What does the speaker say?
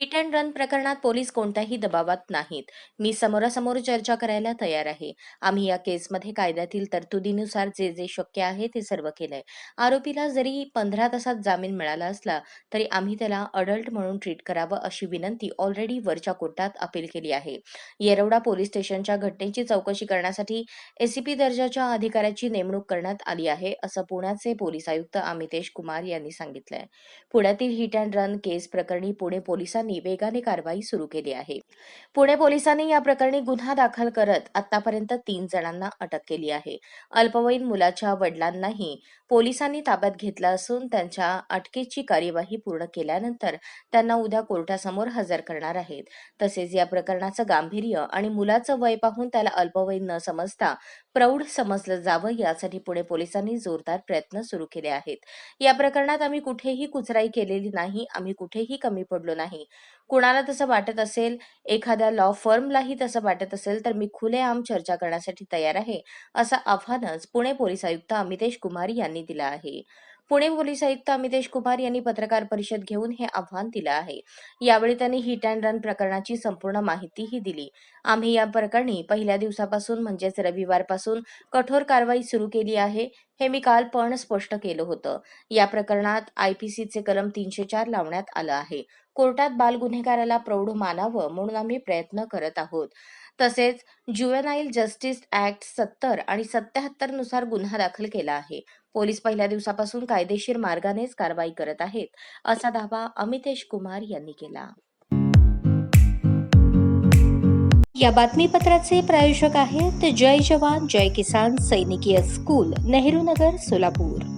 Hit and run प्रकरणात police कोणत्याही दबावात नाहीत. मी समोरासमोर चर्चा करायला तयार आहे. आम्ही या केसमध्ये कायद्यातील तरतुदीनुसार जे जे शक्य आहे ते सर्व केलंय. आरोपीला जरी पंधरा तासात जामीन मिळाला असला तरी आम्ही त्याला अडल्ट म्हणून ट्रीट करावं अशी विनंती ऑलरेडी वरच्या कोर्टात अपील केली आहे. येरवडा पोलीस स्टेशनच्या घटनेची चौकशी करण्यासाठी एसीपी दर्जाच्या अधिकाऱ्याची नेमणूक करण्यात आली आहे असं पुण्याचे पोलीस आयुक्त अमितेश कुमार यांनी सांगितलंय. पुण्यातील हिट अँड रन केस प्रकरणी पुणे पोलिसांनी वेगाने कारवाई सुरू केली आहे. पुणे पोलिसांनी या प्रकरणी गुन्हा दाखल करत आतापर्यंत तीन जणांना अटक केली आहे. अल्पवयीन मुलाच्या वडिलांनाही पोलिसांनी ताब्यात घेतलं असून त्यांच्या अटकेची कार्यवाही पूर्ण केल्यानंतर त्यांना उद्या कोर्टासमोर हजर करणार आहेत. तसेच या प्रकरणाचं गांभीर्य आणि मुलाचं वय पाहून त्याला अल्पवयीन न समजता प्रौढ समजलं जावं यासाठी पुणे पोलिसांनी जोरदार प्रयत्न सुरू केले आहेत. या प्रकरणात आम्ही कुठेही कुचराई केलेली नाही आम्ही कुठेही कमी पडलो नाही. कुणाला तसं वाटत असेल एखाद्या लॉ फर्मलाही तसं वाटत असेल तर मी खुलेआम चर्चा करण्यासाठी तयार आहे असं आव्हानच पुणे पोलीस आयुक्त अमितेश कुमार यांनी दिलं आहे. पुणे पोलीस आयुक्त अमितेश कुमार यांनी पत्रकार परिषद घेऊन हे आव्हान दिलं आहे. यावेळी त्यांनी हिट अँड रन प्रकरणाची संपूर्ण माहितीही दिली. आम्ही या प्रकरणी पहिल्या दिवसापासून म्हणजेच रविवारपासून कठोर कारवाई सुरू केली आहे हे मी काल पण स्पष्ट केलं होतं. या प्रकरणात आयपीसीचे कलम तीनशे चार लावण्यात आलं आहे. कोर्टात बाल गुन्हेगाराला प्रौढ मानावं म्हणून आम्ही प्रयत्न करत आहोत. तसेच ज्युएनाईल जस्टिस ऍक्ट सत्तर आणि सत्याहत्तरनुसार गुन्हा दाखल केला आहे. पोलीस पहिल्या दिवसापासून कायदेशीर मार्गानेच कारवाई करत आहेत असा दावा अमितेश कुमार यांनी केला. या बातमीपत्राचे प्रायोजक आहेत जय जवान जय किसान सैनिकीय स्कूल नेहरू नगर सोलापूर.